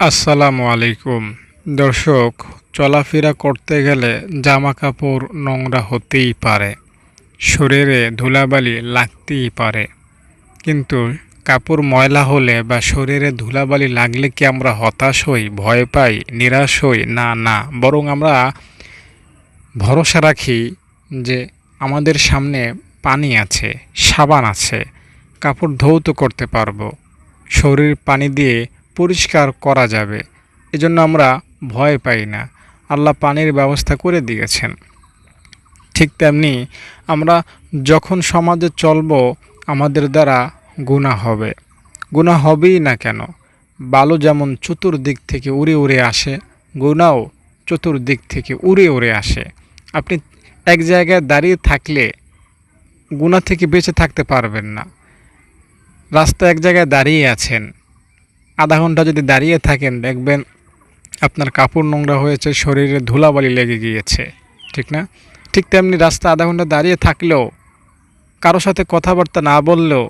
আসসালামু আলাইকুম। দর্শক, চলাফেরা করতে গেলে জামা কাপড় নোংরা হতেই পারে। শরীরে ধুলাবালি লাগতেই পারে। কিন্তু কাপড় ময়লা হলে বা শরীরে ধুলাবালি লাগলে কি আমরা হতাশ হই, ভয় পাই, নিরাশ হই? না না। বরং আমরা ভরসা রাখি যে আমাদের সামনে পানি আছে, সাবান আছে, কাপড় ধৌত করতে পারব। শরীর পানি দিয়ে পরিষ্কার করা যাবে। এজন্য আমরা ভয় পাই না। আল্লাহ পানির ব্যবস্থা করে দিয়েছেন। ঠিক তেমনি আমরা যখন সমাজে চলব, আমাদের দ্বারা গুণা হবে। গুণা হবেই না কেন? বালু যেমন চতুর্দিক থেকে উড়ে উড়ে আসে গুণাও চতুর্দিক থেকে উড়ে উড়ে আসে। আপনি এক জায়গায় দাঁড়িয়ে থাকলে গুণা থেকে বেঁচে থাকতে পারবেন না। রাস্তা এক জায়গায় দাঁড়িয়ে আছেন। আধা ঘণ্টা যদি দাঁড়িয়ে থাকেন, দেখবেন আপনার কাপড় নোংরা হয়েছে, শরীরে ধুলাবালি লেগে গিয়েছে, ঠিক না? ঠিক তেমনি রাস্তা আধা ঘণ্টা দাঁড়িয়ে থাকলেও, কারও সাথে কথাবার্তা না বললেও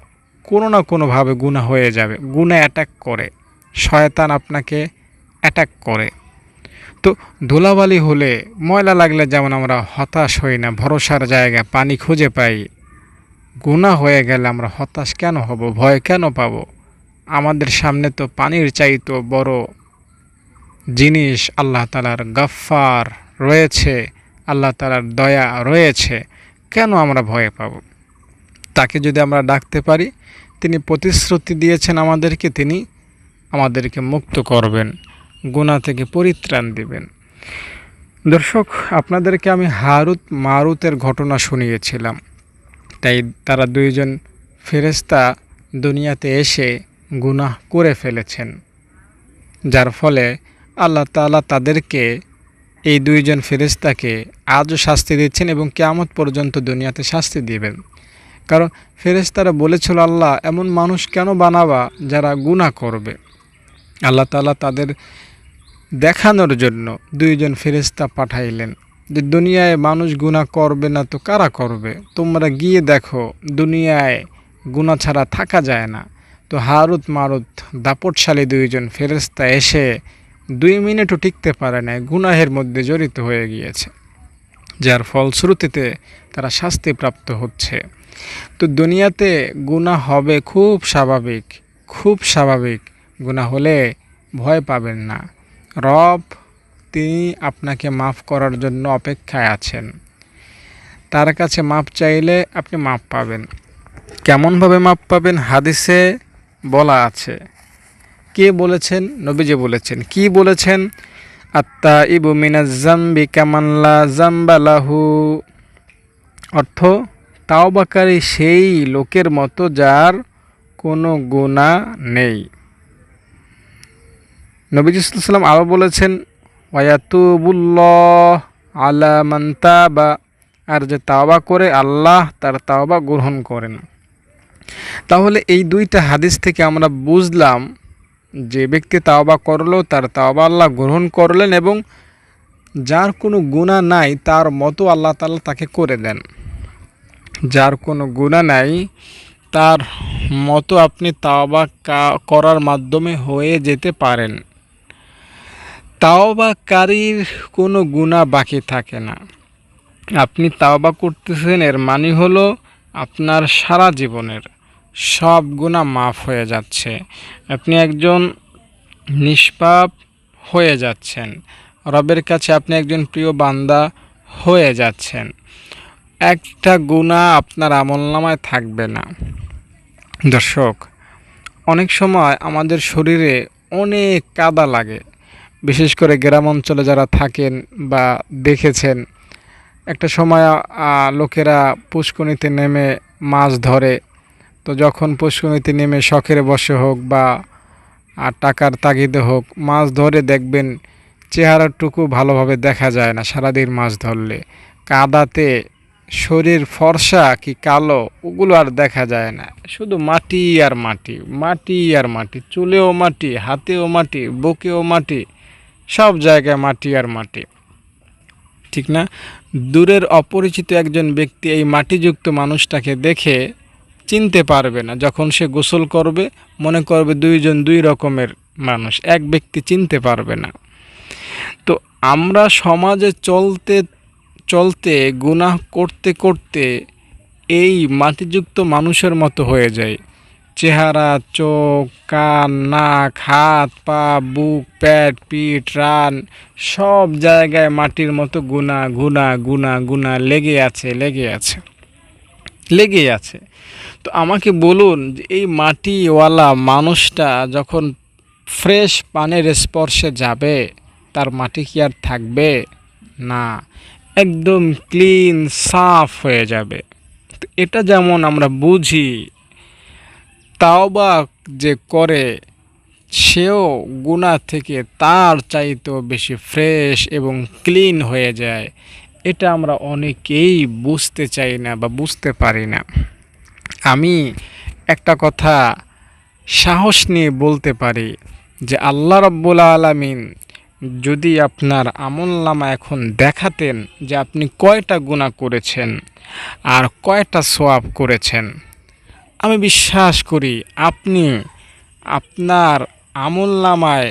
কোনো না কোনোভাবে গুণা হয়ে যাবে গুণা অ্যাটাক করে, শয়তান আপনাকে অ্যাটাক করে। তো ধুলাবালি হলে ময়লা লাগলে যেমন আমরা হতাশ হই না, ভরসার জায়গায় পানি খুঁজে পাই গুণা হয়ে গেলে আমরা হতাশ কেন হব, ভয় কেন পাবো? আমাদের সামনে তো পানির চাইতো বড় জিনিস আল্লাহ তালার গাফার রয়েছে, আল্লাহ তালার দয়া রয়েছে। কেন আমরা ভয় পাব? তাকে যদি আমরা ডাকতে পারি, তিনি প্রতিশ্রুতি দিয়েছেন আমাদেরকে, তিনি আমাদেরকে মুক্ত করবেন গুণা থেকে পরিত্রাণ দিবেন। দর্শক, আপনাদেরকে আমি হারুত মারুতের ঘটনা শুনিয়েছিলাম। তাই তারা দুইজন ফেরেস্তা দুনিয়াতে এসে গুনাহ করে ফেলেছেন, যার ফলে আল্লাহ তাআলা তাদেরকে এই দুইজন ফেরেস্তাকে আজও শাস্তি দিচ্ছেন এবং কেয়ামত পর্যন্ত দুনিয়াতে শাস্তি দিবেন। কারণ ফেরেস্তারা বলেছিল, আল্লাহ, এমন মানুষ কেন বানাবা যারা গুনাহ করবে? আল্লাহ তাআলা তাদের দেখানোর জন্য দুইজন ফেরেস্তা পাঠাইলেন যে, দুনিয়ায় মানুষ গুনাহ করবে না তো কারা করবে? তোমরা গিয়ে দেখো, দুনিয়ায় গুনাহ ছাড়া থাকা যায় না। তো হারুত মারুত দাপটশালী দুইজন ফেরেস্তা এসে দুই মিনিটও টিকতে পারে না গুনাহের মধ্যে জড়িত হয়ে গিয়েছে, যার ফলশ্রুতিতে তারা শাস্তিপ্রাপ্ত হচ্ছে। তো দুনিয়াতে গুণা হবে খুব স্বাভাবিক খুব স্বাভাবিক। গুণা হলে ভয় পাবেন না। রব, তিনি আপনাকে মাফ করার জন্য অপেক্ষায় আছেন। তার কাছে মাপ চাইলে আপনি মাপ পাবেন। কেমনভাবে মাপ পাবেন? হাদিসে বলা আছে। কে বলেছেন? নবীজি বলেছেন। কি বলেছেন? আত্মা ইবু মিনাজাম্বি কামাল্লা জাম্বালাহু অর্থ, তাওবাকারী সেই লোকের মতো যার কোনো গুণা নেই। নবীজি আরও বলেছেন ওয়াতুবুল্লাহ আলা মান্তাবা আর যে তাওবা করে আল্লাহ, তার তাওবা গ্রহণ করেন। তাহলে এই দুইটা হাদিস থেকে আমরা বুঝলাম যে ব্যক্তি তাওবা করল তার তাওবা আল্লাহ গ্রহণ করলেন এবং যার কোনো গুণা নাই, তার মতো আল্লাহ তাল্লাহ তাকে করে দেন। যার কোনো গুণা নাই, তার মতো আপনি তাওবা করার মাধ্যমে হয়ে যেতে পারেন। তাওবাকারীর কোনো গুণা বাকি থাকে না। আপনি তাওবা করতেছেন, এর মানে হলো আপনার সারা জীবনের। সব গুণা মাফ হয়ে যাচ্ছে। আপনি একজন নিষ্পাপ হয়ে যাচ্ছেন। রবের কাছে আপনি একজন প্রিয় বান্দা হয়ে যাচ্ছেন। একটা গুণা আপনার আমলনামায় থাকবে না। দর্শক, অনেক সময় আমাদের শরীরে অনেক কাদা লাগে। বিশেষ করে গ্রাম অঞ্চলে যারা থাকেন বা দেখেছেন, একটা সময় লোকেরা পুষ্কনিতে নেমে মাছ ধরে। তো যখন পুষ্করিণীতে নেমে শখের বসে হোক বা আর টাকার তাগিদে হোক, মাছ ধরে দেখবেন চেহারাটুকু ভালোভাবে দেখা যায় না সারাদিন মাছ ধরলে। কাদাতে শরীর ফর্সা কি কালো, ওগুলো আর দেখা যায় না। শুধু মাটি আর মাটি মাটি আর মাটি, চুলেও মাটি, হাতেও মাটি, বুকেও মাটি, সব জায়গায় মাটি আর মাটি। ঠিক না? দূরের অপরিচিত একজন ব্যক্তি এই মাটিযুক্ত মানুষটাকে দেখে চিনতে পারবে না। যখন সে গোসল করবে, মনে করবে দুইজন দুই রকমের মানুষ, এক ব্যক্তি চিনতে পারবে না। তো আমরা সমাজে চলতে চলতে, গুনাহ করতে করতে এই মাটিযুক্ত মানুষের মতো হয়ে যায় চেহারা, চোখ, কান, নাক, হাত, পা, বুক, পেট, পিঠ, রান, সব জায়গায় মাটির মতো গুণা গুণা গুণা গুণা লেগে আছে লেগে আছে। লেগে আছে। তো আমাকে বলুন এই মাটিওয়ালা মানুষটা যখন ফ্রেশ পানের স্পর্শে যাবে, তার মাটি কি আর থাকবে? না, একদম ক্লিন, সাফ হয়ে যাবে। এটা যেমন আমরা বুঝি তাওবা যে করে, সেও গুণা থেকে তার চাইতেও বেশি ফ্রেশ এবং ক্লিন হয়ে যায়। এটা আমরা অনেকেই বুঝতে চাই না বা বুঝতে পারি না। আমি একটা কথা সাহস নিয়ে বলতে পারি যে আল্লাহ রব্বুল আলমিন যদি আপনার আমলনামা এখন দেখাতেন যে আপনি কয়টা গুণা করেছেন আর কয়টা সোয়াব করেছেন, আমি বিশ্বাস করি আপনি আপনার আমলনামায়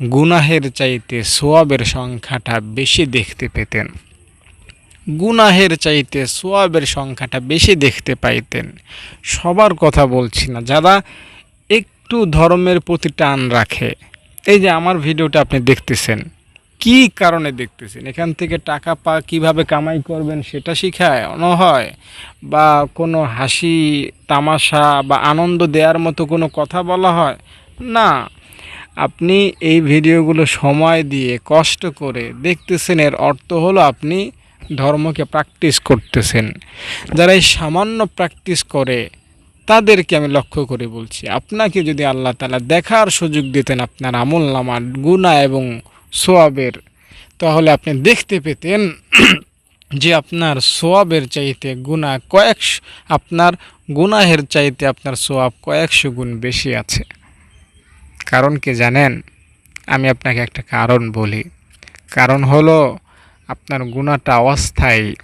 গুনাহের চাইতে সোয়াবের সংখ্যাটা বেশি দেখতে পেতেন। গুনাহের চাইতে সোয়াবের সংখ্যাটা বেশি দেখতে পাইতেন। সবার কথা বলছি না, যারা একটু ধর্মের প্রতি টান রাখে। এই যে আমার ভিডিওটা আপনি দেখতেছেন, কি কারণে দেখতেছেন? এখান থেকে টাকা পা কীভাবে কামাই করবেন সেটা শিখায় অন হয় বা কোনো হাসি, তামাশা বা আনন্দ দেওয়ার মতো কোনো কথা বলা হয়? না। আপনি এই ভিডিওগুলো সময় দিয়ে, কষ্ট করে দেখতেছেন, এর অর্থ হলো আপনি ধর্মকে প্র্যাকটিস করতেছেন। যারা এই সামান্য প্র্যাকটিস করে, তাদেরকে আমি লক্ষ্য করে বলছি, আপনাকে যদি আল্লাহ তালা দেখার সুযোগ দিতেন আপনার আমল নামার গুণা এবং সোয়াবের, তাহলে আপনি দেখতে পেতেন যে আপনার সোয়াবের চাইতে গুণা কয়েক আপনার গুনাহের চাইতে আপনার সোয়াব কয়েকশো গুণ বেশি আছে। কারণ কি জানেন? আমি আপনাকে একটা কারণ বলি। কারণ হলো আপনার গুণাটা অস্থায়ী।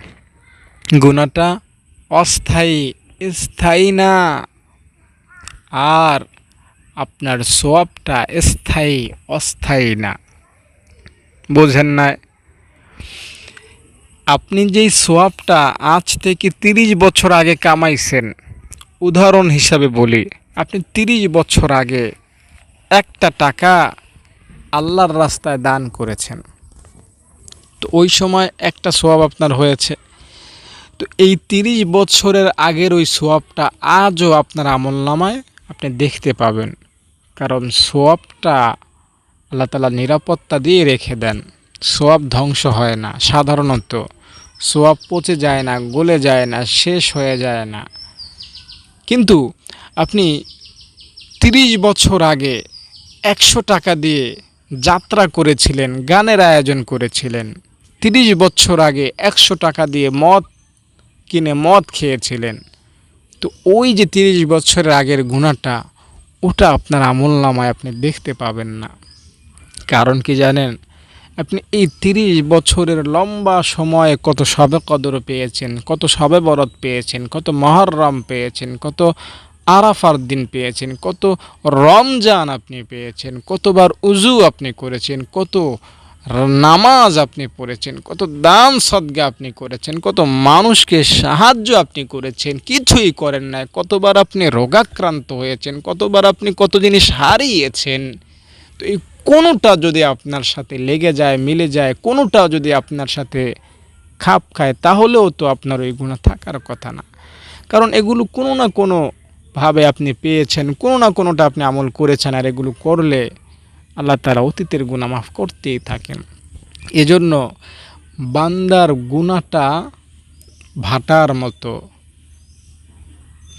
গুণাটা অস্থায়ী, স্থায়ী না। আর আপনার সোয়াবটা স্থায়ী, অস্থায়ী না। বোঝেন না আপনি যেই সোয়াবটা আজ থেকে তিরিশ বছর আগে কামাইছেন, উদাহরণ হিসাবে বলি, আপনি তিরিশ বছর আগে একটা টাকা আল্লাহর রাস্তায় দান করেছেন। তো ওই সময় একটা সোয়াব আপনার হয়েছে। তো এই তিরিশ বছরের আগের ওই সোয়াবটা আজও আপনার আমল নামায় আপনি দেখতে পাবেন। কারণ সোয়াবটা আল্লাহ তালা নিরাপত্তা দিয়ে রেখে দেন। সোয়াব ধ্বংস হয় না, সাধারণত। সোয়াব পচে যায় না, গলে যায় না, শেষ হয়ে যায় না। কিন্তু আপনি তিরিশ বছর আগে একশো টাকা দিয়ে যাত্রা করেছিলেন, গানের আয়োজন করেছিলেন। তিরিশ বছর আগে একশো টাকা দিয়ে মদ কিনে মদ খেয়েছিলেন। তো ওই যে তিরিশ বছরের আগের গুণাটা, ওটা আপনার আমল নামায় আপনি দেখতে পাবেন না। কারণ কি জানেন? আপনি এই তিরিশ বছরের লম্বা সময়ে কত সবে কদর পেয়েছেন, কত সবে বরত পেয়েছেন, কত মহরম পেয়েছেন, কত আরাফার দিন পেয়েছেন, কত রমজান আপনি পেয়েছেন, কতবার উজু আপনি করেছেন, কত নামাজ আপনি পড়েছেন, কত দান সদ্গা আপনি করেছেন, কত মানুষকে সাহায্য আপনি করেছেন, কিছুই করেন না কতবার আপনি রোগাক্রান্ত হয়েছেন, কতবার আপনি কত জিনিস হারিয়েছেন। তো এই কোনোটা যদি আপনার সাথে লেগে যায়, মিলে যায়, কোনোটা যদি আপনার সাথে খাপ খায়, তাহলেও তো আপনার ওই গুণা থাকার কথা না। কারণ এগুলো কোনো না কোনো ভাবে আপনি পেয়েছেন, কোনো না কোনোটা আপনি আমল করেছেন, আর এগুলো করলে আল্লাহ তারা অতীতের গুণা মাফ করতেই থাকেন। এজন্য বান্দার গুণাটা ভাটার মতো।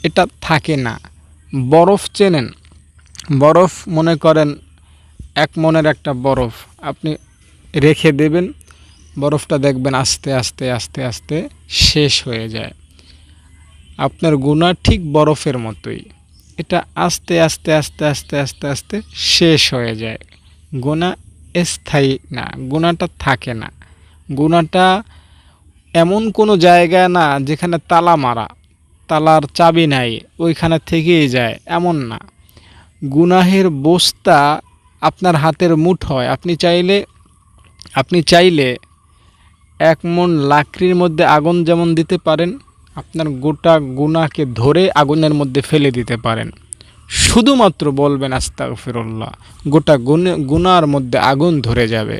এটা থাকে না। বরফ চেনেন। বরফ মনে করেন এক মনের একটা বরফ। আপনি রেখে দেবেন, বরফটা দেখবেন আস্তে আস্তে আস্তে আস্তে শেষ হয়ে যায়। আপনার গুণা ঠিক বরফের মতোই। এটা আস্তে আস্তে আস্তে আস্তে আস্তে আস্তে শেষ হয়ে যায়। গুণা স্থায়ী না, গুণাটা থাকে না। গুণাটা এমন কোনো জায়গা না যেখানে তালা মারা, তালার চাবি নাই, ওইখানে থেকেই যায়, এমন না। গুনাহের বস্তা আপনার হাতের মুঠোয় আপনি চাইলে আপনি চাইলে এক মন লাকড়ির মধ্যে আগুন যেমন দিতে পারেন, আপনার গোটা গুনাকে ধরে আগুনের মধ্যে ফেলে দিতে পারেন। শুধুমাত্র বলবেন, আস্তাগফিরুল্লাহ, গোটা গুণ গুনার মধ্যে আগুন ধরে যাবে।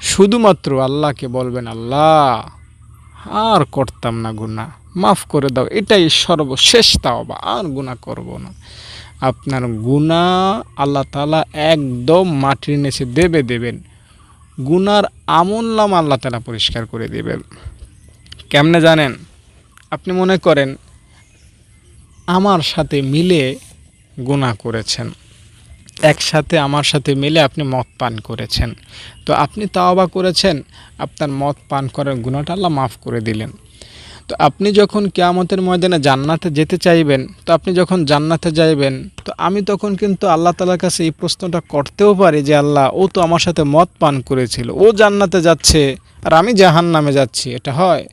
শুধুমাত্র আল্লাহকে বলবেন, আল্লাহ, আর করতাম না গুনাহ, মাফ করে দাও, এটাই সর্বশেষ তাওবা, আর গুনাহ করব না। আপনার গুনাহ আল্লাহ তালা একদম মাটির নিচে দেবে, দেবেন। গুনার আমল নাম আল্লাহ তালা পরিষ্কার করে দেবেন। কেমনে জানেন? আপনি মনে করেন, আমার সাথে মিলে গুনাহ করেছেন। একসাথে আমার সাথে মিলে আপনি মদ পান করেছেন। তো আপনি তাওবা করেছেন, আপনার মদ পান করার গুণাটা আল্লাহ মাফ করে দিলেন। তো আপনি যখন কেয়ামতের ময়দানে জান্নাতে যেতে চাইবেন, তো আপনি যখন জান্নাতে যাইবেন, তো আমি তখন কিন্তু আল্লাহ তালার কাছে এই প্রশ্নটা করতেও পারি যে, আল্লাহ, ও তো আমার সাথে মদ পান করেছিল, ও জান্নাতে যাচ্ছে আর আমি জাহান নামে যাচ্ছি, এটা হয়?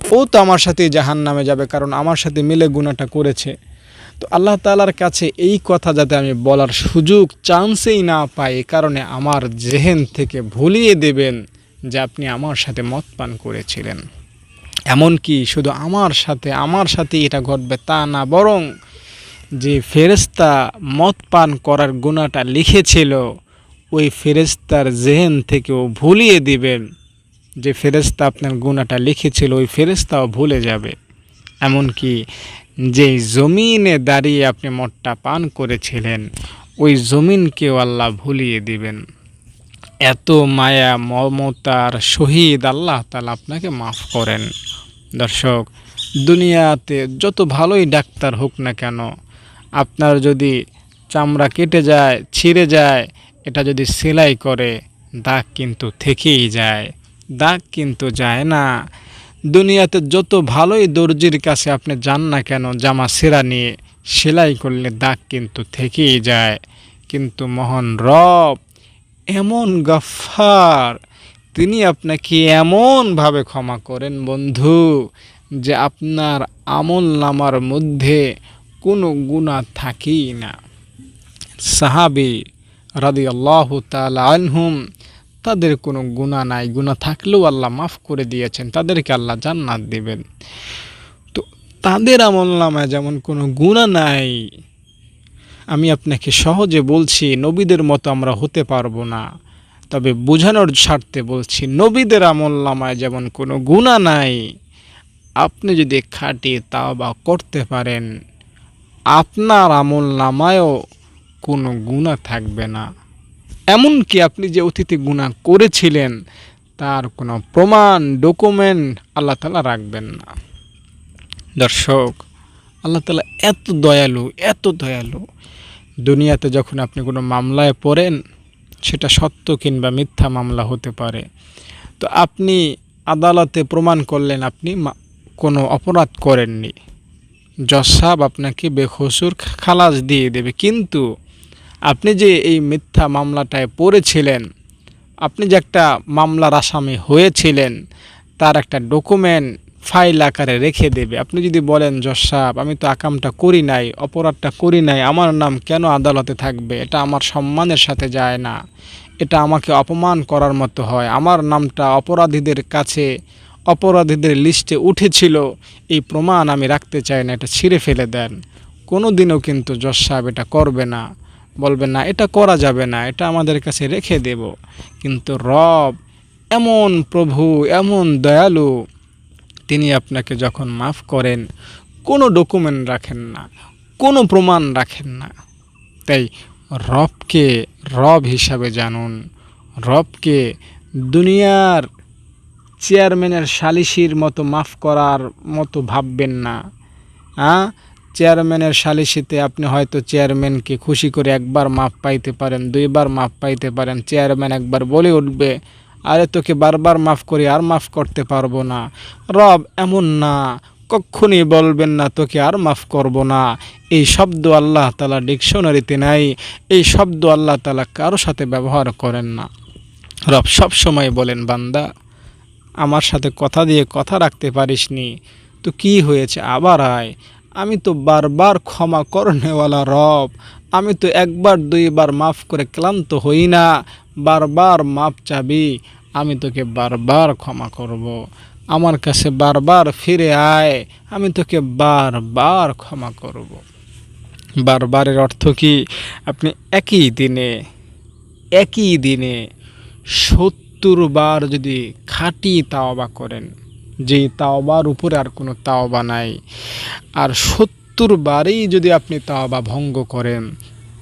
ও তো আমার সাথেই জাহান নামে যাবে, কারণ আমার সাথে মিলে গুণাটা করেছে। তো আল্লাহ তালার কাছে এই কথা যাতে আমি বলার সুযোগ, চান্সেই না পাই এই কারণে আমার জেহেন থেকে ভুলিয়ে দেবেন যে আপনি আমার সাথে মদ পান করেছিলেন। এমনকি শুধু আমার সাথে আমার সাথে এটা ঘটবে তা না, বরং যে ফেরেস্তা মদ পান করার গুণাটা লিখেছিল, ওই ফেরেস্তার জেহেন থেকেও ভুলিয়ে দিবেন যে ফেরেস্তা আপনার গুণাটা লিখেছিল, ওই ফেরেস্তাও ভুলে যাবে। এমনকি যে জমিনে দাঁড়িয়ে আপনি মদটা পান করেছিলেন, ওই জমিনকেও আল্লাহ ভুলিয়ে দিবেন। এত মায়া, মমতার শহীদ আল্লাহ তালা আপনাকে মাফ করেন। দর্শক, দুনিয়াতে যত ভালোই ডাক্তার হোক না কেন, আপনার যদি চামড়া কেটে যায়, ছিঁড়ে যায়, এটা যদি সেলাই করে, দাগ কিন্তু থেকেই যায়। দাগ কিন্তু যায় না। দুনিয়াতে যত ভালোই দর্জির কাছে আপনি যান না কেন, জামা সেরা নিয়ে সেলাই করলে দাগ কিন্তু থেকেই যায়। কিন্তু মহান রব এমন গফার তিনি আপনাকে এমনভাবে ক্ষমা করেন বন্ধু, যে আপনার আমল নামার মধ্যে কোনো গুণা থাকেই না। সাহাবি রাদি আল্লাহ আনহুম তাদের কোনো গুণা নাই। গুণা থাকলেও আল্লাহ মাফ করে দিয়েছেন। তাদেরকে আল্লাহ জান্নাত দিবেন। তো তাদের আমল নামায় যেমন কোনো গুণা নাই, আমি আপনাকে সহজে বলছি, নবীদের মতো আমরা হতে পারব না। তবে বোঝানোর স্বার্থে বলছি, নবীদের আমল নামায় যেমন কোনো গুণা নাই, আপনি যদি খাটিয়ে তাও বা করতে পারেন, আপনার আমল নামায়ও কোনো গুণা থাকবে না। এমনকি আপনি যে অতীতে গুণা করেছিলেন, তার কোনো প্রমাণ ডকুমেন্ট আল্লাহ তালা রাখবেন না। দর্শক, আল্লাহ তালা এত দয়ালু এত দয়ালু। দুনিয়াতে যখন আপনি কোনো মামলায় পড়েন, সেটা সত্য কিংবা মিথ্যা মামলা হতে পারে। তো আপনি আদালতে প্রমাণ করলেন, আপনি কোনো অপরাধ করেননি। জজ সাহেব আপনাকে বেখসুর খালাস দিয়ে দেবে। কিন্তু আপনি যে এই মিথ্যা মামলাটায় পড়েছিলেন, আপনি যে একটা মামলার আসামি হয়েছিলেন, তার একটা ডকুমেন্ট ফাইল আকারে রেখে দেবে। আপনি যদি বলেন, জজ সাহেব, আমি তো আকামটা করি নাই, অপরাধটা করি নাই, আমার নাম কেন আদালতে থাকবে? এটা আমার সম্মানের সাথে যায় না। এটা আমাকে অপমান করার মতো হয়। আমার নামটা অপরাধীদের কাছে, অপরাধীদের লিস্টে উঠেছিল। এই প্রমাণ আমি রাখতে চাই না, এটা ছিঁড়ে ফেলে দেন। কোনো দিনও কিন্তু জজ সাহেব এটা করবে না। বলবে না, এটা করা যাবে না, এটা আমাদের কাছে রেখে দেব। কিন্তু রব এমন প্রভু, এমন দয়ালু, তিনি আপনাকে যখন মাফ করেন, কোনো ডকুমেন্ট রাখেন না, কোনো প্রমাণ রাখেন না। তাই রবকে রব হিসাবে জানুন। রবকে দুনিয়ার চেয়ারম্যানের সালিশির মতো মাফ করার মতো ভাববেন না। হ্যাঁ চেয়ারম্যানের সালিশিতে আপনি হয়তো চেয়ারম্যানকে খুশি করে একবার মাপ পাইতে পারেন, দুইবার মাপ পাইতে পারেন, চেয়ারম্যান একবার বলে উঠবে, আরে তোকে বারবার মাফ করি, আর মাফ করতে পারব না। রব এমন না, কক্ষণই বলবেন না, তোকে আর মাফ করব না। এই শব্দ আল্লাহ তালা ডিকশনারিতে নাই, এই শব্দ আল্লাহ তালা কারও সাথে ব্যবহার করেন না। রব সব সময় বলেন, বান্দা, আমার সাথে কথা দিয়ে কথা রাখতে পারিসনি, তো কি হয়েছে? আবার আয়। আমি তো বারবার ক্ষমা করনেওয়ালা রব আমি তো একবার, দুইবার মাফ করে ক্লান্ত হই না বারবার মাপ চাবি, আমি তোকে বারবার ক্ষমা করব। আমার কাছে বারবার ফিরে আয়, আমি তোকে বারবার ক্ষমা করব। বারবারের অর্থ কি আপনি একই দিনে একই দিনে সত্তর বার যদি খাঁটি তাওবা করেন যেই তাওবার উপরে আর কোনো তাওবা নাই। আর সত্তর বারেই যদি আপনি তাওবা ভঙ্গ করেন,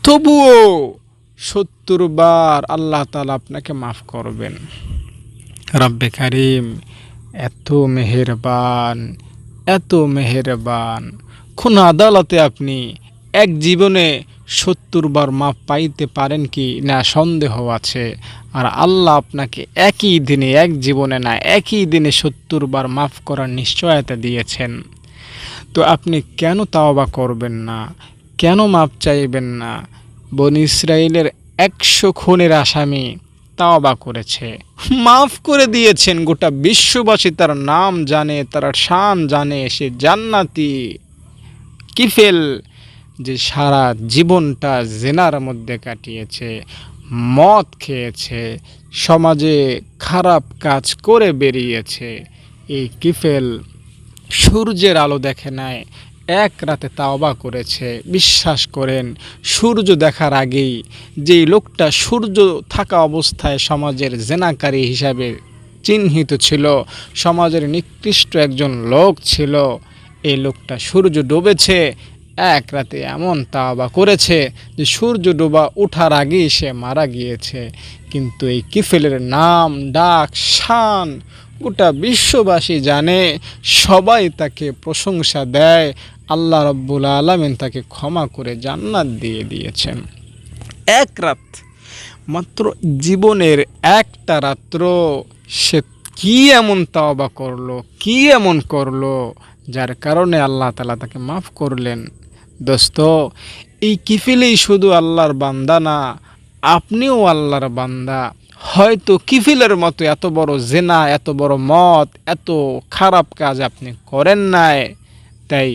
তবুও সত্তর বার আল্লাহ তালা আপনাকে মাফ করবেন। রব্বে কারিম, এত মেহেরবান এত মেহেরবান। কোন আদালতে আপনি এক জীবনে সত্তর বার মাপ পাইতে পারেন কি? না, সন্দেহ আছে। আর আল্লাহ আপনাকে একই দিনে, এক জীবনে না, একই দিনে সত্তর বার মাফ করার নিশ্চয়তা দিয়েছেন। তো আপনি কেন তাওবা করবেন না? কেন মাপ চাইবেন না? বন ইসরায়েলের একশো খুনের আসামি তাওবা করেছে। মাফ করে দিয়েছেন, গোটা বিশ্ববাসী তার নাম জানে, তার শান জানে, সে জান্নাতি কিফেল। যে সারা জীবনটা জেনার মধ্যে কাটিয়েছে, মদ খেয়েছে, সমাজে খারাপ কাজ করে বেরিয়েছে। এই কিফেল সূর্যের আলো দেখে নাই, এক রাতে তাওবা করেছে। বিশ্বাস করেন, সূর্য দেখার আগেই যেই লোকটা সূর্য থাকা অবস্থায় সমাজের জেনাকারী হিসাবে চিহ্নিত ছিল, সমাজের নিকৃষ্ট একজন লোক ছিল, এই লোকটা সূর্য ডুবেছে এক রাতে এমন তাওবা করেছে যে সূর্য ডোবা ওঠার আগেই সে মারা গিয়েছে। কিন্তু এই কিফেলের নাম, ডাক, শান গোটা বিশ্ববাসী জানে, সবাই তাকে প্রশংসা দেয়। আল্লাহ রব্বুল আলমিন তাকে ক্ষমা করে জান্নাত দিয়ে দিয়েছেন। এক রাত মাত্র জীবনের একটা রাত্র সে কি এমন তাওবা করল, কি এমন করল, যার কারণে আল্লাহ তালা তাকে মাফ করলেন। দোস্ত, এই কিফিলেই শুধু আল্লাহর বান্দা না, আপনিও আল্লাহর বান্দা। হয়তো কিফিলের মতো এত বড় জেনা, এত বড় মত এত খারাপ কাজ আপনি করেন নাই। তাই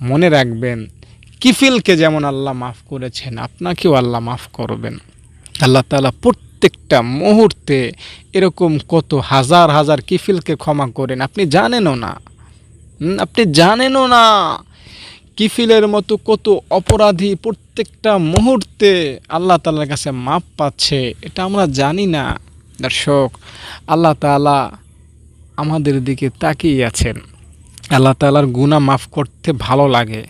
মনে রাখবেন, কিফিলকে যেমন আল্লাহ মাফ করেছেন, আপনাকেও আল্লাহ মাফ করবেন। আল্লাহ তালা প্রত্যেকটা মুহূর্তে এরকম কত হাজার হাজার কিফিলকে ক্ষমা করেন, আপনি জানেনও না। আপনি জানেনও না। কিফিলের মতো কত অপরাধী প্রত্যেকটা মুহূর্তে আল্লাহ তালার কাছে মাপ পাচ্ছে, এটা আমরা জানি না। দর্শক, আল্লাহ তালা আমাদের দিকে তাকিয়ে আছেন। আল্লাহ তালার গুণা মাফ করতে ভালো লাগে,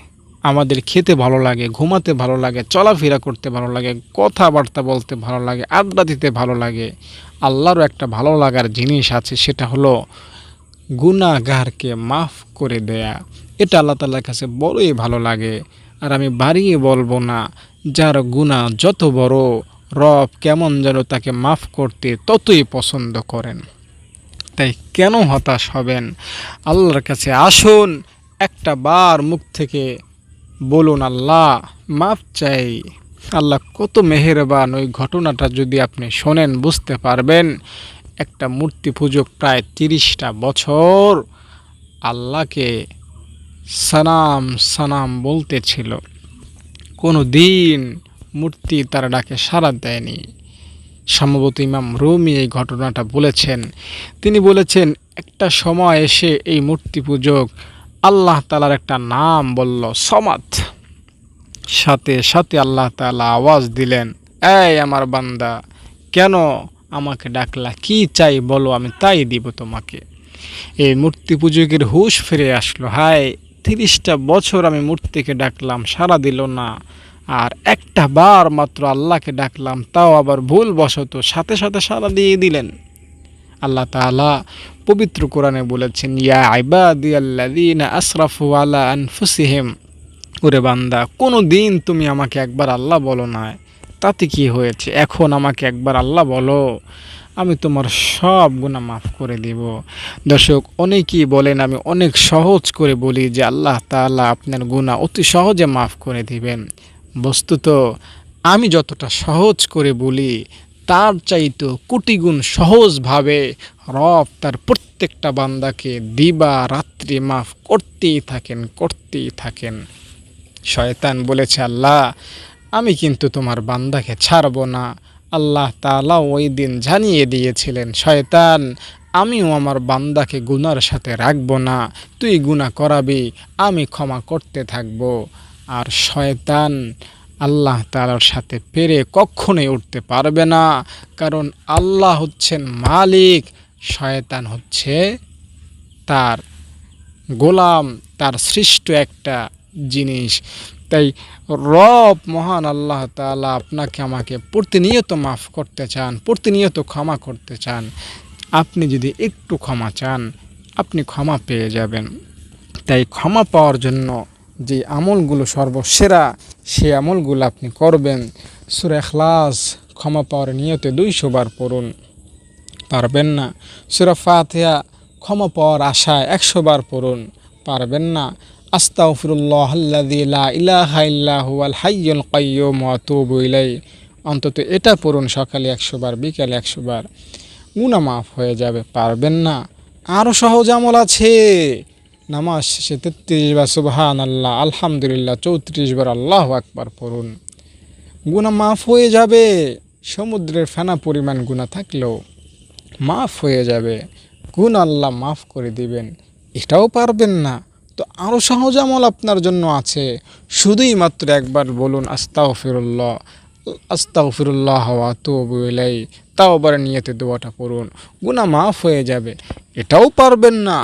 আমাদের খেতে ভালো লাগে, ঘুমাতে ভালো লাগে, চলাফেরা করতে ভালো লাগে, কথাবার্তা বলতে ভালো লাগে, আড্ডা দিতে ভালো লাগে। আল্লাহরও একটা ভালো লাগার জিনিস আছে, সেটা হলো গুণাগারকে মাফ করে দেয়া। এটা আল্লাহ তাল্লার কাছে বড়ই ভালো লাগে। আর আমি বাড়িয়ে বলব না, যার গুণা যত বড়, রব কেমন যেন তাকে মাফ করতে ততই পছন্দ করেন। তাই কেন হতাশ হবেন? আল্লাহর কাছে আসুন, একটা বার মুখ থেকে বলুন, আল্লাহ, মাফ চাই। আল্লাহ কত মেহেরবান, ওই ঘটনাটা যদি আপনি শোনেন, বুঝতে পারবেন। একটা মূর্তি পুজো প্রায় তিরিশটা বছর আল্লাহকে সানাম সানাম বলতেছিল কোনো দিন মূর্তি তার ডাকে সাড়া দেয়নি। সম্ভবত ইমাম রুমি এই ঘটনাটা বলেছেন। তিনি বলেছেন, একটা সময় এসে এই মূর্তি পূজক আল্লাহ তালার একটা নাম বলল সমাদ সাথে সাথে আল্লাহ তালা আওয়াজ দিলেন, এই আমার বান্দা, কেন আমাকে ডাকলা? কি চাই বলো, আমি তাই দিব তোমাকে। এই মূর্তি পূজকের হুশ ফিরে আসলো, হায় তিরিশটা বছর আমি মূর্তিকে ডাকলাম সারা দিল না। আর একটা বার মাত্র আল্লাহকে ডাকলাম, তাও আবার ভুল বশত সাথে সাথে সারা দিয়ে দিলেন। আল্লাহ তাআলা পবিত্র কোরআনে বলেছেন, ইয়া ইবাদি আল্লাযীনা আসরাফু আলা আনফুসিহিম। ওরে বান্দা কোনো দিন তুমি আমাকে একবার আল্লাহ বলো না তাতে কি হয়েছে? এখন আমাকে একবার আল্লাহ বলো। আমি তোমার সব গুণা মাফ করে দিব। দর্শক, অনেকেই বলেন, আমি অনেক সহজ করে বলি যে আল্লাহ তাআলা আপনার গুণা অতি সহজে মাফ করে দিবেন। বস্তুত, আমি যতটা সহজ করে বলি, তার চাইতো কোটি গুণ সহজভাবে রব তার প্রত্যেকটা বান্দাকে দিবা, রাত্রি মাফ করতেই থাকেন করতেই থাকেন। শয়তান বলেছে, আল্লাহ, আমি কিন্তু তোমার বান্দাকে ছাড়ব না। আল্লাহ তাআলা ওই দিন জানিয়ে দিয়েছিলেন, শয়তান, আমিও আমার বান্দাকে গুনার সাথে রাখব না। তুই গুনাহ করাবি, আমি ক্ষমা করতে থাকব। আর শয়তান আল্লাহ তালার সাথে পেরে কখনোই উঠতে পারবে না, কারণ আল্লাহ হচ্ছেন মালিক, শয়তান হচ্ছে তার গোলাম, তার সৃষ্ট একটা জিনিস। তাই রব মহান আল্লাহ তাআলা আপনাকে আমাকে প্রতিনিয়ত মাফ করতে চান, প্রতিনিয়ত ক্ষমা করতে চান। আপনি যদি একটু ক্ষমা চান, আপনি ক্ষমা পেয়ে যাবেন। তাই ক্ষমা পাওয়ার জন্য যে আমলগুলো সর্বসেরা সেই আমলগুলো আপনি করবেন। সুরে এখলাস ক্ষমা পাওয়ার নিয়তে দুইশো বার পড়ুন। পারবেন না। সুরা ফাতিহা ক্ষমা পাওয়ার আশায় একশো বার পড়ুন। পারবেন না। লা ইলাহা ইল্লা হুয়াল হাইয়ুল কাইয়্যুম ওয়া আতুবু ইলাই অন্তত এটা পড়ুন সকালে একশো বার, বিকালে একশো বার। গুনাহ মাফ হয়ে যাবে, পারবেন না। আরও সহজ আমল আছে। নামাজ শেষে তেত্রিশ বার সুবহান আল্লাহ আলহামদুলিল্লাহ, চৌত্রিশ বার, আল্লাহ আকবার পড়ুন। গুনাহ মাফ হয়ে যাবে। সমুদ্রের ফেনা পরিমাণ গুনাহ থাকলেও মাফ হয়ে যাবে। গুণ আল্লাহ মাফ করে দিবেন। এটাও পারবেন না। তো আরও সহজ আমল আপনার জন্য আছে। শুধুই মাত্র একবার বলুন আস্তাও ফিরুল্লাহ আস্তাও ফিরুল্লাহ হওয়া তো বলাই তাও আবার নিয়েতে দোয়াটা করুন গুণা মাফ হয়ে যাবে। এটাও পারবেন না।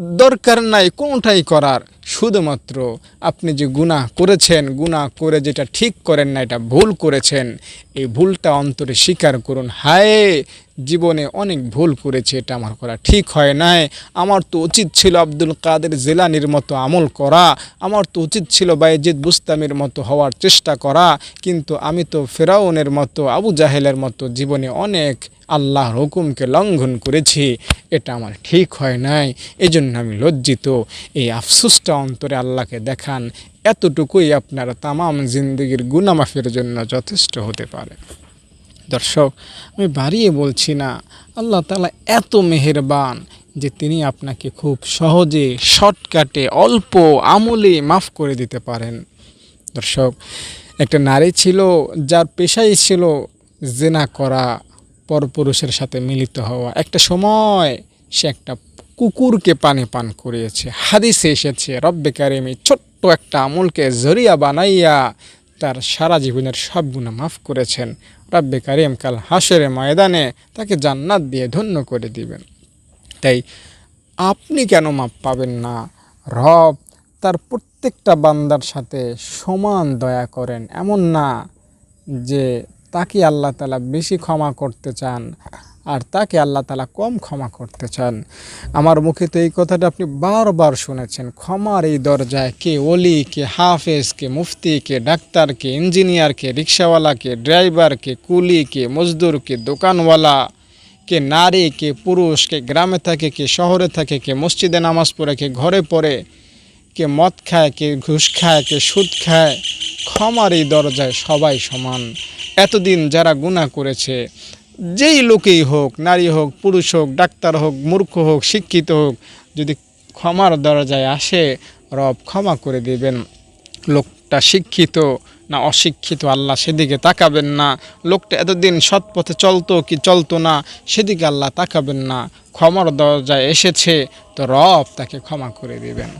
দরকার নাই, কোনটাই করার? শুধুমাত্র আপনি যে গুনাহ করেছেন, গুনাহ করে যেটা ঠিক করেন না, এটা ভুল করেছেন, এই ভুলটা অন্তরে স্বীকার করুন। হায়, জীবনে অনেক ভুল করেছে, এটা আমার করা ঠিক হয় নাই। আমার তো উচিত ছিল আব্দুল কাদের জেলানির মতো আমল করা, আমার তো উচিত ছিল বাইজিদ বুস্তামির মতো হওয়ার চেষ্টা করা, কিন্তু আমি তো ফেরাউনের মতো, আবু জাহেলের মতো জীবনে অনেক আল্লাহর হুকুমকে লঙ্ঘন করেছি, এটা আমার ঠিক হয় নাই এই জন্য আমি লজ্জিত। এই আফসোসটা অন্তরে আল্লাহকে দেখান, এতটুকুই আপনার তামাম জিন্দগির গুনামাফের জন্য যথেষ্ট হতে পারে। দর্শক, আমি বাড়িয়ে বলছি না, আল্লাহ তালা এত মেহেরবান যে তিনি আপনাকে খুব সহজে শর্টকাটে অল্প আমলে মাফ করে দিতে পারেন। দর্শক, একটা নারী ছিল, যার পেশাই ছিল জেনা করা পরপুরুষের সাথে মিলিত হওয়া। একটা সময় সে একটা কুকুরকে পানি পান করিয়েছে। হাদিসে এসেছে, রব্বে কারিমি, ছোট্ট একটা আমলকে জরিয়া বানাইয়া তার সারা জীবনের সব গুণা মাফ করেছেন। রব্বে কারিম কাল হাসরে ময়দানে তাকে জান্নাত দিয়ে ধন্য করে দিবেন। তাই আপনি কেন মাপ পাবেন না? রব তার প্রত্যেকটা বান্দার সাথে সমান দয়া করেন। এমন না যে তাকে আল্লাহ তালা বেশি ক্ষমা করতে চান আর তাকে আল্লাহ তালা কম ক্ষমা করতে চান। আমার মুখে তো এই কথাটা আপনি বারবার শুনেছেন, ক্ষমার এই দরজায় কে ওলি, কে হাফেজ, কে মুফতি, কে ডাক্তার, কে ইঞ্জিনিয়ার, কে রিক্সাওয়ালা, কে ড্রাইভার, কে কুলি, কে মজদুর, কে দোকানওয়ালা, কে নারী, কে পুরুষ, কে গ্রামে থাকে, কে শহরে থাকে, কে মসজিদে নামাজ পড়ে, কে ঘরে পড়ে কে মদ খায়, কে ঘুষ খায়, কে সুদ খায়, ক্ষমার এই দরজায় সবাই সমান। এতদিন যারা গুনাহ করেছে, যেই লোকেই হোক, নারী হোক, পুরুষ হোক, ডাক্তার হোক, মূর্খ হোক, শিক্ষিত হোক, যদি ক্ষমার দরজায় আসে, রব ক্ষমা করে দিবেন। লোকটা শিক্ষিত না অশিক্ষিত, আল্লাহ সেদিকে তাকাবেন না। লোকটা এতদিন সৎ পথে চলতো কি চলতো না, সেদিকে আল্লাহ তাকাবেন না। ক্ষমার দরজায় এসেছে, তো রব তাকে ক্ষমা করে দিবেন।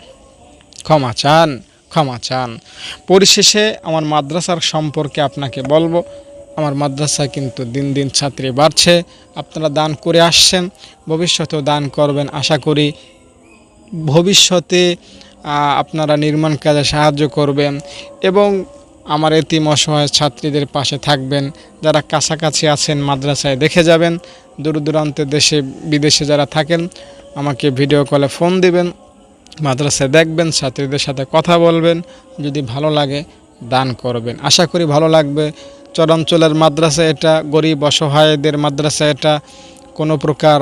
ক্ষমা চান ক্ষমা চান। পরিশেষে আমার মাদ্রাসার সম্পর্কে আপনাকে বলব, আমার মাদ্রাসা কিন্তু দিন দিন ছাত্রী বাড়ছে, আপনারা দান করে আসছেন, ভবিষ্যতেও দান করবেন, আশা করি ভবিষ্যতে আপনারা নির্মাণ কাজে সাহায্য করবেন এবং আমার এতিম অসহায় ছাত্রীদের পাশে থাকবেন, যারা কাছাকাছি আছেন মাদ্রাসায় দেখে যাবেন দূর দূরান্তে দেশে, বিদেশে যারা থাকেন, আমাকে ভিডিও কলে ফোন দিবেন। মাদ্রাসায় দেখবেন, ছাত্রীদের সাথে কথা বলবেন, যদি ভালো লাগে দান করবেন। আশা করি ভালো লাগবে। চরাঞ্চলের মাদ্রাসা এটা, গরিব অসহায়দের মাদ্রাসা এটা। কোনো প্রকার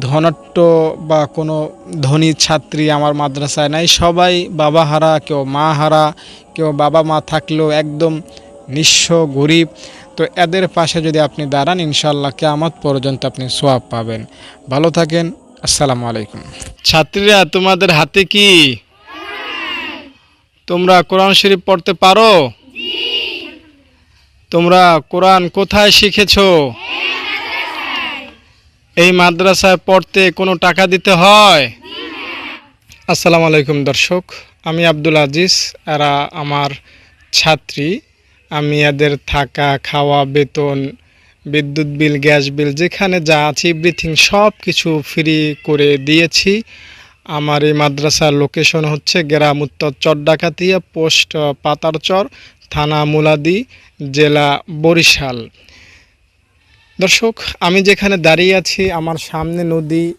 ধনাট্য বা কোনো ধনী ছাত্রী আমার মাদ্রাসায় নাই। সবাই বাবা হারা, কেউ মা হারা, কেউ বাবা মা থাকলেও একদম নিঃস্ব গরিব। তো এদের পাশে যদি আপনি দাঁড়ান ইনশাল্লাহ কেয়ামত পর্যন্ত আপনি সোয়াব পাবেন। ভালো থাকেন। আসসালামু আলাইকুম। ছাত্রীরা, তোমাদের হাতে কি? তোমরা কোরআন শরীফ পড়তে পারো? তোমরা কোরআন কোথায় শিখেছো? এই মাদ্রাসায় পড়তে কোনো টাকা দিতে হয়? আসসালামু আলাইকুম দর্শক, আমি আব্দুল আজিজ, এরা আমার ছাত্রী। আমি এদের থাকা, খাওয়া, বেতন বিদ্যুৎ বিল, গ্যাস বিল, যেখানে যা আছে এভরিথিং সব কিছু ফ্রি করে দিয়েছি। আমার এই মাদ্রাসার লোকেশন হচ্ছে গ্রাম উত্তর চরডাকাতিয়া, পোস্ট পাতারচর, থানা মুলাদি, জেলা বরিশাল। দর্শক, আমি যেখানে দাঁড়িয়ে আছি, আমার সামনে নদী,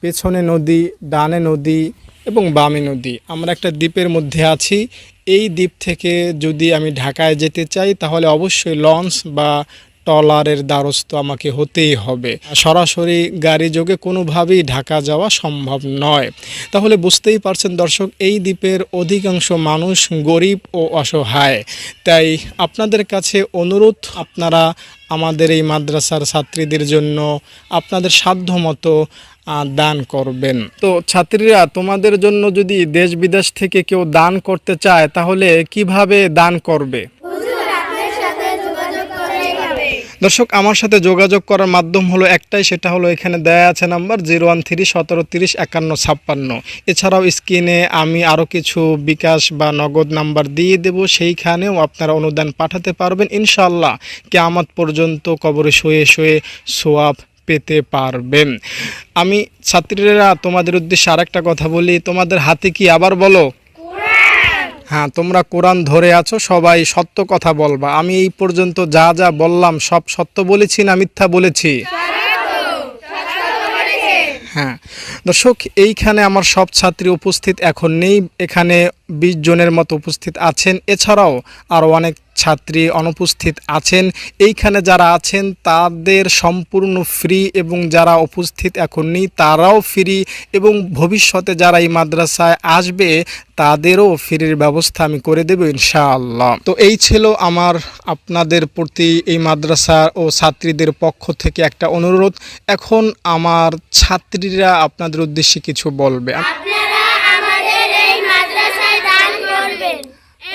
পেছনে নদী, ডানে নদী এবং বামে নদী। আমরা একটা দ্বীপের মধ্যে আছি। এই দ্বীপ থেকে যদি আমি ঢাকায় যেতে চাই, তাহলে অবশ্যই লঞ্চ বা ট্রলারের দ্বারস্থ আমাকে হতেই হবে। সরাসরি গাড়ি যোগে কোনোভাবেই ঢাকা যাওয়া সম্ভব নয়। তাহলে বুঝতেই পারছেন দর্শক, এই দ্বীপের অধিকাংশ মানুষ গরিব ও অসহায়। তাই আপনাদের কাছে অনুরোধ, আপনারা আমাদের এই মাদ্রাসার ছাত্রীদের জন্য আপনাদের সাধ্য মতো দান করবেন। তো ছাত্রীরা, তোমাদের জন্য যদি দেশ বিদেশ থেকে কেউ দান করতে চায়, তাহলে কীভাবে দান করবে? দর্শক, আমার সাথে যোগাযোগ করার মাধ্যম হলো একটাই, সেটা হলো এখানে দেয়া আছে নাম্বার জিরো ওয়ান থ্রি সতেরো তিরিশ একান্ন ছাপ্পান্ন। এছাড়াও স্ক্রিনে আমি আরও কিছু বিকাশ বা নগদ নাম্বার দিয়ে দেব, সেইখানেও আপনারা অনুদান পাঠাতে পারবেন। ইনশাল্লাহ কেয়ামত পর্যন্ত কবরে শুয়ে শুয়ে সোয়াব পেতে পারবেন। আমি ছাত্রীরা, তোমাদের উদ্দেশ্যে আরেকটা কথা বলি, তোমাদের হাতে কি আবার বলো? হ্যাঁ তোমরা কোরআন ধরে আছো, সবাই সত্য কথা বলবা। আমি এই পর্যন্ত যা যা বললাম, সব সত্য বলেছি না মিথ্যা বলেছি? হ্যাঁ। দর্শক, এইখানে আমার সব ছাত্রী উপস্থিত এখন নেই, এখানে বিশ জনের মতো উপস্থিত আছেন। এছাড়াও আরও অনেক ছাত্রী অনুপস্থিত আছেন। এইখানে যারা আছেন, তাদের সম্পূর্ণ ফ্রি এবং যারা উপস্থিত এখন নেই তারাও ফ্রি এবং ভবিষ্যতে যারা এই মাদ্রাসায় আসবে, তাদেরও ফ্রির ব্যবস্থা আমি করে দেব ইনশাআল্লাহ। তো এই ছিল আমার, আপনাদের প্রতি এই মাদ্রাসা ও ছাত্রীদের পক্ষ থেকে একটা অনুরোধ। এখন আমার ছাত্রীরা আপনাদের উদ্দেশ্যে কিছু বলবে আপনারা আমাদের এই মাদ্রাসায় দান করবেন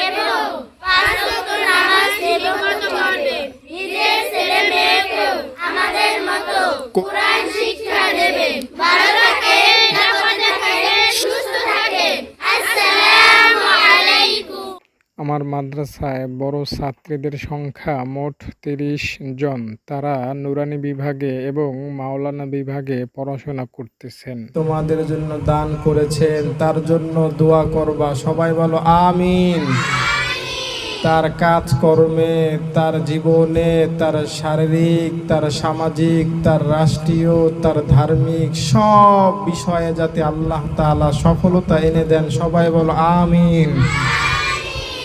এবং পাঁচ ওয়াক্ত নামাজ নিয়মিত করবেন নিজের ছেলে মেয়েকেও আমাদের মতো কোরআন শিক্ষা দেবেন ভালো থাকেন নিরাপদ থাকেন সুস্থ থাকেন আসসালামু আলাইকুম। আমার মাদ্রাসায় বড় ছাত্রীদের সংখ্যা মোট তিরিশ জন। তারা নুরানি বিভাগে এবং মাওলানা বিভাগে পড়াশোনা করতেছেন। তোমাদের জন্য দান করেছেন তার জন্য দোয়া করবা। সবাই বলো আমিন। তার কাজকর্মে, তার জীবনে, তার শারীরিক, তার সামাজিক, তার রাষ্ট্রীয়, তার ধার্মিক সব বিষয়ে যাতে আল্লাহ তালা সফলতা এনে দেন, সবাই বলো আমিন।